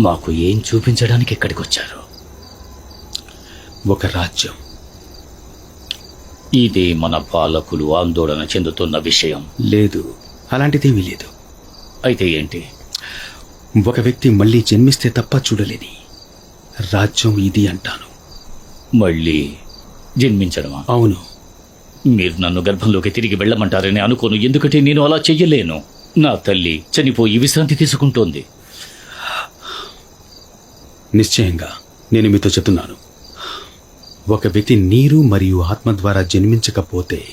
మాకు ఏం చూపించడానికి ఇక్కడికి వచ్చారు ఒక రాజ్యం. ఇది మన పాలకులు ఆందోళన చెందుతున్న విషయం. లేదు అలాంటిదేమీ లేదు. అయితే ఏంటి? ఒక వ్యక్తి మళ్ళీ జన్మిస్తే తప్ప చూడలేని రాజ్యం ఇది అంటాను. మళ్ళీ జన్మించడమా? అవును. మీరు నన్ను గర్భంలోకి తిరిగి వెళ్ళమంటారని అనుకోను ఎందుకంటే నేను అలా చెయ్యలేను. నా తల్లి చనిపోయి విశ్రాంతి తీసుకుంటోంది. నిశ్చయంగా నేను మీతో చెప్తున్నాను. ఒక వ్యక్తి నీరు మరియు ఆత్మ ద్వారా జన్మించకపోతే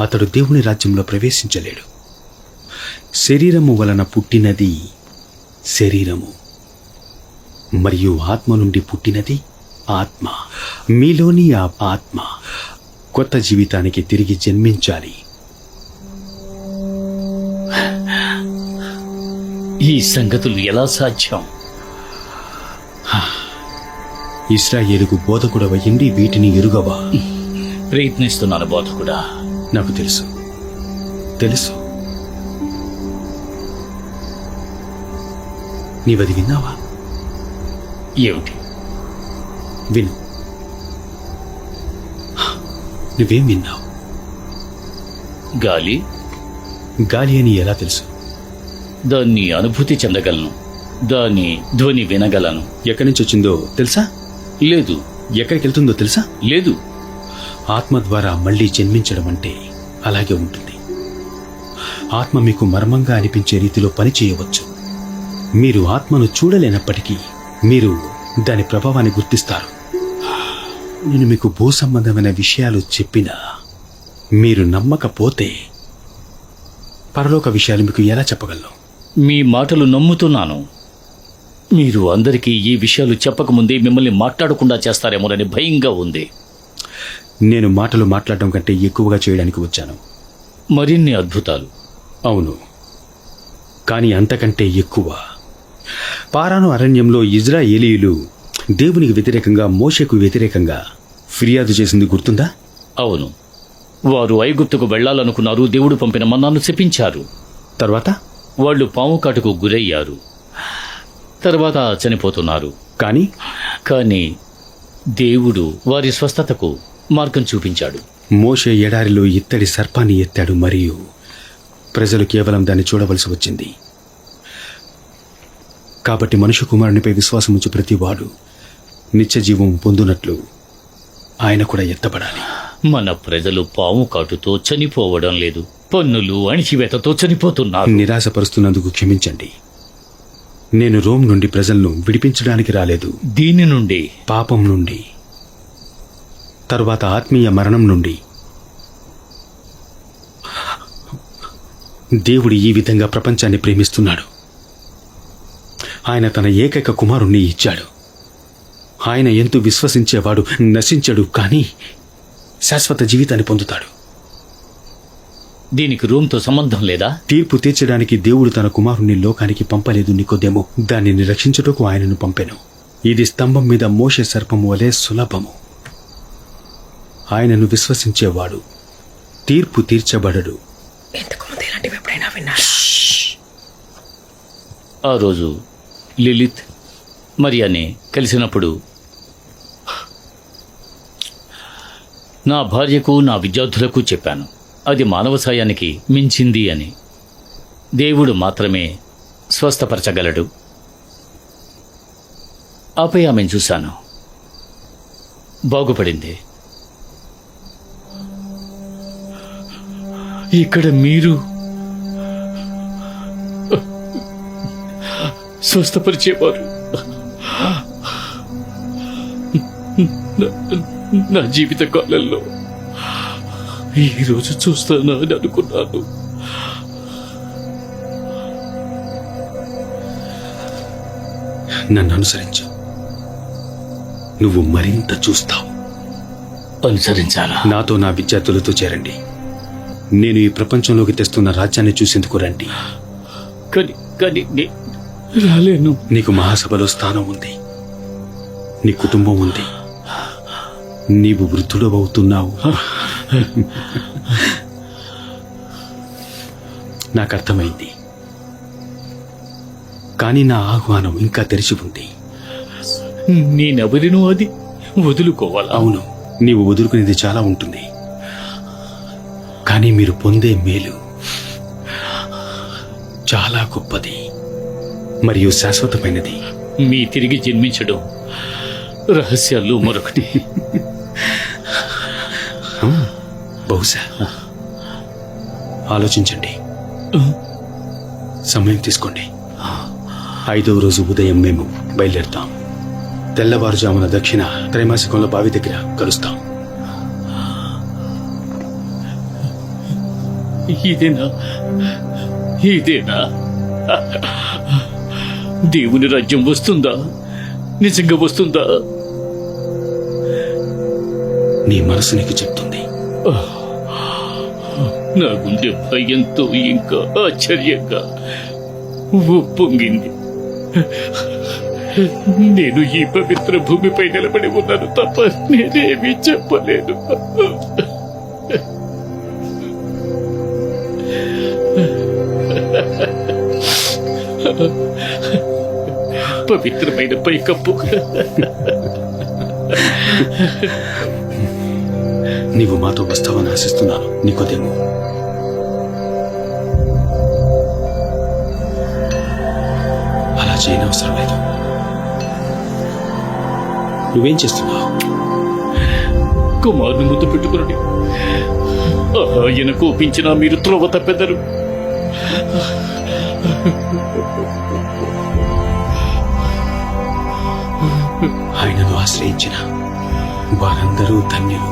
అతడు దేవుని రాజ్యంలో ప్రవేశించలేడు. శరీరము వలన పుట్టినది శరీరము మరియు ఆత్మ నుండి పుట్టినది ఆత్మ. మీలోని ఆ ఆత్మ కొత్త జీవితానికి తిరిగి జన్మించాలి. ఈ సంగతులు ఎలా సాధ్యం? ఇస్రాయేలుకు బోధకుడవయ్యిండి వీటిని ఎరుగవా? ప్రయత్నిస్తున్నాను బోధకుడా. నాకు తెలుసు. తెలుసు. నీవది విన్నావా? ఏమిటి? విను. నువ్వేం విన్నావు? గాలి? గాలి అని ఎలా తెలుసు? దాన్ని అనుభూతి చెందగలను. దాని ధ్వని వినగలను. ఎక్కడి నుంచి వచ్చిందో తెలుసా? లేదు. ఎక్కడికి వెళ్తుందో తెలుసా? లేదు. ఆత్మ ద్వారా మళ్ళీ జన్మించడం అంటే అలాగే ఉంటుంది. ఆత్మ మీకు మర్మంగా అనిపించే రీతిలో పని చేయవచ్చు. మీరు ఆత్మను చూడలేనప్పటికీ మీరు దాని ప్రభావాన్ని గుర్తిస్తారు. నేను మీకు భూ సంబంధమైన విషయాలు చెప్పినా మీరు నమ్మకపోతే పరలోక విషయాలు మీకు ఎలా చెప్పగలను? మీ మాటలు నమ్ముతున్నాను. మీరు అందరికీ ఈ విషయాలు చెప్పకముందే మిమ్మల్ని మాట్లాడకుండా చేస్తారేమోనని భయంగా ఉంది. నేను మాటలు మాట్లాడడం కంటే ఎక్కువగా చేయడానికి వచ్చాను. మరిన్ని అద్భుతాలు. అవును. కానీ అంతకంటే ఎక్కువ. పారాను అరణ్యంలో ఇజ్రాయేలీయులు దేవునికి వ్యతిరేకంగా మోషకు వ్యతిరేకంగా ఫిర్యాదు చేసింది గుర్తుందా? అవును. వారు ఐగుప్తుకు వెళ్ళాలనుకున్నారు దేవుడు పంపిన మన్నాను శపించారు. తర్వాత? వాళ్ళు పాము కాటుకు గురయ్యారు. తర్వాత చనిపోతున్నారు. కానీ కానీ దేవుడు వారి స్వస్థతకు మార్గం చూపించాడు. మోషే ఎడారిలో ఇత్తడి సర్పాన్ని ఎత్తాడు మరియు ప్రజలు కేవలం దాన్ని చూడవలసి వచ్చింది. కాబట్టి మనుష్య కుమారునిపై విశ్వాసం ఉంచు ప్రతివాడు నిత్యజీవం పొందునట్లు ఆయన కూడా ఎత్తబడాలి. మన ప్రజలు పాము కాటుతో చనిపోవడం లేదు. పన్నులు అణిచివేతతో చనిపోతున్నారు. నిరాశపరుస్తున్నందుకు క్షమించండి. నేను రోమ్ నుండి ప్రజలను విడిపించడానికి రాలేదు. దీని నుండి? పాపం నుండి. తరువాత ఆత్మీయ మరణం నుండి. దేవుడు ఈ విధంగా ప్రపంచాన్ని ప్రేమిస్తున్నాడు. ఆయన తన ఏకైక కుమారుణ్ణి ఇచ్చాడు. ఆయన ఎంతో విశ్వసించేవాడు నశించడు కానీ శాశ్వత జీవితాన్ని పొందుతాడు. దీనికి రూమ్తో సంబంధం లేదా? తీర్పు తీర్చడానికి దేవుడు తన కుమారుణ్ణి లోకానికి పంపలేదు నికోదేమో. దానిని రక్షించుటకు ఆయనను పంపెను. ఇది స్తంభం మీద మోషే సర్పము వలె సులభము. ఆయనను విశ్వసించేవాడు. తీర్పు తీర్చబడడు. ఇలాంటివి ఎప్పుడైనా ఆ రోజు లిలిత్ మరియాని కలిసినప్పుడు నా భార్యకు నా విద్యార్థులకు చెప్పాను. అది మానవ సాయానికి మించింది అని. దేవుడు మాత్రమే స్వస్థపరచగలడు. ఆపై ఆమెను చూశాను. బాగుపడింది. ఇక్కడ మీరు స్వస్థపరిచేవారు. నా- నా జీవిత కాలంలో ఈరోజు చూస్తాను అని అనుకున్నాను. నన్ను అనుసరించు. నువ్వు మరింత చూస్తావు. అనుసరించాలా? నాతో నా విద్యార్థులతో చేరండి. నేను ఈ ప్రపంచంలోకి తెస్తున్న రాజ్యాన్ని చూసేందుకు రండి. కానీ కానీ నే- రాలేను. నీకు మహాసభలో స్థానం ఉంది. నీ కుటుంబం ఉంది. నీవు వృద్ధుడు అవుతున్నావు నాకు అర్థమైంది. కానీ నా ఆహ్వానం ఇంకా తెరిచి ఉంది. నేనెవరినో అది. వదులుకోవాలా? అవును నీవు వదులుకునేది చాలా ఉంటుంది. కానీ మీరు పొందే మేలు చాలా గొప్పది మరియు శాశ్వతమైనది. మీ తిరిగి జన్మించడం రహస్యాల్లో మరొకటి. బహుశా. ఆలోచించండి. సమయం తీసుకోండి. ఐదవ రోజు ఉదయం మేము బయలుదేరుతాం. తెల్లవారుజామున దక్షిణ త్రైమాసికంలో బావి దగ్గర కలుస్తాం. ఇదేనా? ఇదేనా? దేవుని రాజ్యం వస్తుందా? నిజంగా వస్తుందా? నీ మనసు నీకు చెప్తుంది నా గుండె భయంతో ఇంకా ఆశ్చర్యంగా ఉప్పొంగింది. నేను ఈ పవిత్ర భూమిపై నిలబడి ఉన్నాను తప్ప నేనేమీ చెప్పలేను. పవిత్రమైన పైకప్పు. నీవు మాతో వస్తావని ఆశిస్తున్నాను. నీకోదేమో అలా చేయనవసరం లేదు. నువ్వేం చేస్తున్నావు? కుమారుని ముద్దు పెట్టుకుని ఆయన కోపించినా మీరు త్రోవ తప్పెదరు. ఆయనను ఆశ్రయించిన వారందరూ ధన్యులు.